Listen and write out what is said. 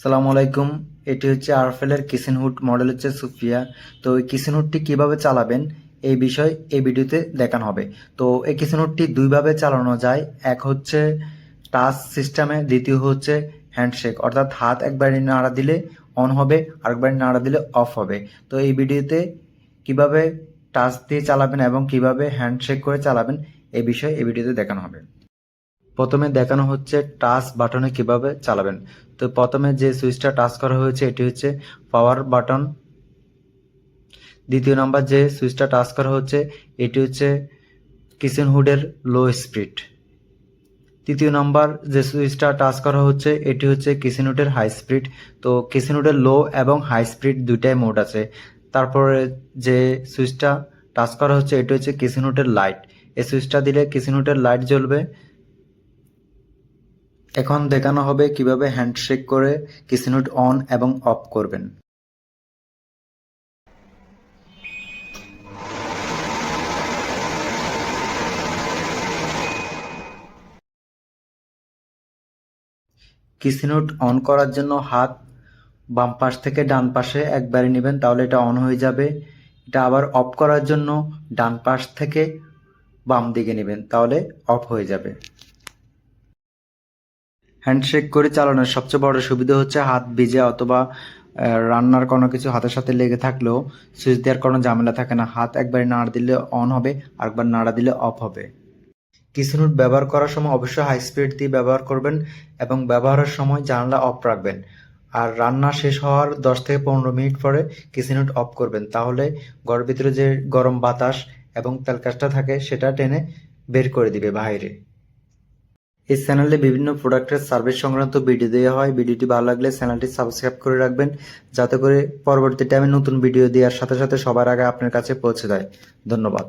সালামু আলাইকুম। এটি হচ্ছে আরফেলের কিচেন হুড মডেল হচ্ছে সুফিয়া। তো এই কিচেন হুডটি কীভাবে চালাবেন এই বিষয় এই ভিডিওতে দেখানো হবে। তো এই কিচেন হুডটি দুইভাবে চালানো যায়। এক হচ্ছে টাচ সিস্টেমে, দ্বিতীয় হচ্ছে হ্যান্ডশেক। অর্থাৎ হাত একবার নাড়া দিলে অন হবে, আরেকবার নাড়া দিলে অফ হবে। তো এই ভিডিওতে কীভাবে টাচ দিয়ে চালাবেন এবং কীভাবে হ্যান্ডশেক করে চালাবেন এই বিষয়ে এই ভিডিওতে দেখানো হবে। প্রথমে দেখানো হচ্ছে টাচ বাটনে কীভাবে চালাবেন। তো প্রথমে যে সুইচটা টাচ করা হয়েছে, এটি হচ্ছে পাওয়ার বাটন। দ্বিতীয় নাম্বার যে সুইচটা টাচ করা হচ্ছে, এটি হচ্ছে কিচেন হুডের লো স্পিড। তৃতীয় নাম্বার যে সুইচটা টাচ করা হচ্ছে, এটি হচ্ছে কিচেন হুডের হাই স্পিড। তো কিচেন হুডের লো এবং হাই স্পিড দুইটাই মোড আছে। তারপরে যে সুইচটা টাচ করা হচ্ছে, এটি হচ্ছে কিচেন হুডের লাইট। এই সুইচটা দিলে কিচেন হুডের লাইট জ্বলবে। এখন দেখানো হবে কীভাবে হ্যান্ডশেক করে কিচেনহুড অন এবং অফ করবেন। কিচেনহুড অন করার জন্য হাত বাম পাশ থেকে ডান পাশে একবারে নেবেন, তাহলে এটা অন হয়ে যাবে। এটা আবার অফ করার জন্য ডান পাশ থেকে বাম দিকে নেবেন, তাহলে অফ হয়ে যাবে। হ্যান্ডশেক করে চালানোর সবচেয়ে বড় সুবিধা হচ্ছে হাত ভিজে অথবা রান্নার কোনো কিছু হাতের সাথে লেগে থাকলেও সুইচ দেওয়ার কোনো ঝামেলা থাকে না। হাত একবার নাড়া দিলে অন হবে, আরেকবার নাড়া দিলে অফ হবে। কিচেনহুড ব্যবহার করার সময় অবশ্যই হাই স্পিড দিয়ে ব্যবহার করবেন এবং ব্যবহারের সময় জানলা অফ রাখবেন। আর রান্না শেষ হওয়ার দশ থেকে পনেরো মিনিট পরে কিচেনহুড অফ করবেন। তাহলে ঘরের ভিতরে যে গরম বাতাস এবং তেলকাশটা থাকে, সেটা টেনে বের করে দিবে বাইরে এই চ্যানেলে বিভিন্ন প্রোডাক্টের সার্ভিস সংক্রান্ত ভিডিও দেওয়া হয়। ভিডিওটি ভালো লাগলে চ্যানেলটি সাবস্ক্রাইব করে রাখবেন, যাতে করে পরবর্তী টাইমে নতুন ভিডিও দেওয়ার সাথে সাথে সবার আগে আপনার কাছে পৌঁছে দেয় ধন্যবাদ।